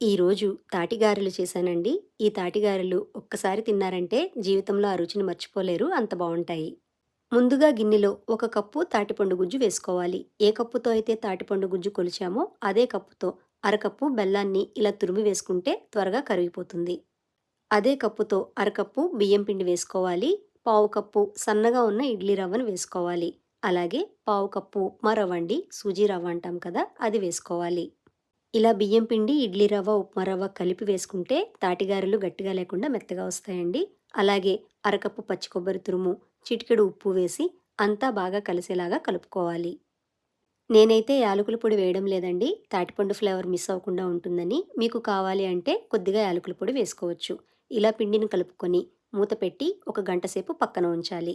ఈరోజు తాటిగారెలు చేశానండి. ఈ తాటిగారెలు ఒక్కసారి తిన్నారంటే జీవితంలో ఆ రుచిని మర్చిపోలేరు అంత బాగుంటాయి ముందుగా గిన్నెలో ఒక కప్పు తాటిపండు గుజ్జు వేసుకోవాలి. ఏ కప్పుతో అయితే తాటిపండు గుజ్జు కొలిచామో అదే కప్పుతో అరకప్పు బెల్లాన్ని ఇలా తురిమి వేసుకుంటే త్వరగా కరిగిపోతుంది. అదే కప్పుతో అరకప్పు బియ్యం పిండి వేసుకోవాలి. పావు కప్పు సన్నగా ఉన్న ఇడ్లీ రవ్వను వేసుకోవాలి. అలాగే పావు కప్పు ఉప్మా రవ్వ అండి. సూజీ రవ్వ అంటాం కదా! అది వేసుకోవాలి. ఇలా బియ్యం పిండి, ఇడ్లీ రవ్వ, ఉప్మా రవ్వ కలిపి వేసుకుంటే తాటిగారెలు గట్టిగా లేకుండా మెత్తగా వస్తాయండి. అలాగే అరకప్పు పచ్చి కొబ్బరి తురుము, చిటికెడు ఉప్పు వేసి అంతా బాగా కలిసేలాగా కలుపుకోవాలి. నేనైతే యాలకుల పొడి వేయడం లేదండి. తాటిపండు ఫ్లేవర్ మిస్ అవ్వకుండా ఉంటుందని. మీకు కావాలి అంటే కొద్దిగా యాలకుల పొడి వేసుకోవచ్చు. ఇలా పిండిని కలుపుకొని మూత పెట్టి ఒక గంట సేపు పక్కన ఉంచాలి.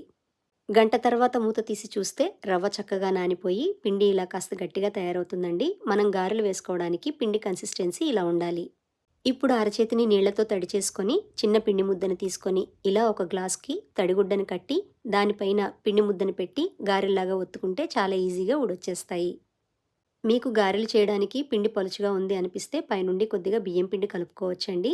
గంట తర్వాత మూత తీసి చూస్తే రవ్వ చక్కగా నానిపోయి పిండి ఇలా కాస్త గట్టిగా తయారవుతుందండి. మనం గారెలు వేసుకోవడానికి పిండి కన్సిస్టెన్సీ ఇలా ఉండాలి. ఇప్పుడు అరచేతిని నీళ్ళతో తడి చేసుకొని చిన్న పిండి ముద్దను తీసుకొని ఇలా ఒక గ్లాస్‌కి తడిగుడ్డను కట్టి దానిపైన పిండి ముద్దను పెట్టి గారెల్లాగా ఒత్తుకుంటే చాలా ఈజీగా ఉడొచ్చేస్తాయి మీకు గారెలు చేయడానికి పిండి పలుచుగా ఉంది అనిపిస్తే పైనుండి కొద్దిగా బియ్యం పిండి కలుపుకోవచ్చండి.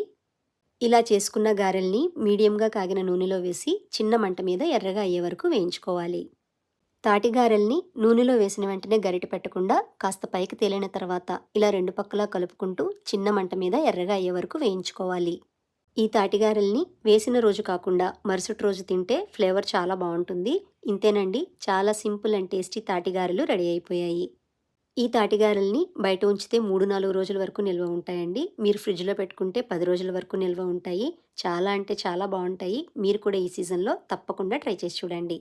ఇలా చేసుకున్న గారెల్ని మీడియంగా కాగిన నూనెలో వేసి చిన్న మంట మీద ఎర్రగా అయ్యే వరకు వేయించుకోవాలి. తాటి గారెల్ని నూనెలో వేసిన వెంటనే గరిట పెట్టకుండా కాస్త పైకి తేలిన తర్వాత ఇలా రెండు పక్కలా కలుపుకుంటూ చిన్న మంట మీద ఎర్రగా అయ్యే వరకు వేయించుకోవాలి. ఈ తాటిగారెల్ని వేసిన రోజు కాకుండా మరుసటి రోజు తింటే ఫ్లేవర్ చాలా బాగుంటుంది ఇంతేనండి చాలా సింపుల్ అండ్ టేస్టీ తాటిగారెలు రెడీ అయిపోయాయి. ఈ తాటిగారల్ని బయట ఉంచితే 3, 4 రోజుల వరకు నిల్వ ఉంటాయండి. మీరు ఫ్రిడ్జ్‌లో పెట్టుకుంటే పది రోజుల వరకు నిల్వ ఉంటాయి. చాలా అంటే చాలా బాగుంటాయి మీరు కూడా ఈ సీజన్‌లో తప్పకుండా ట్రై చేసి చూడండి.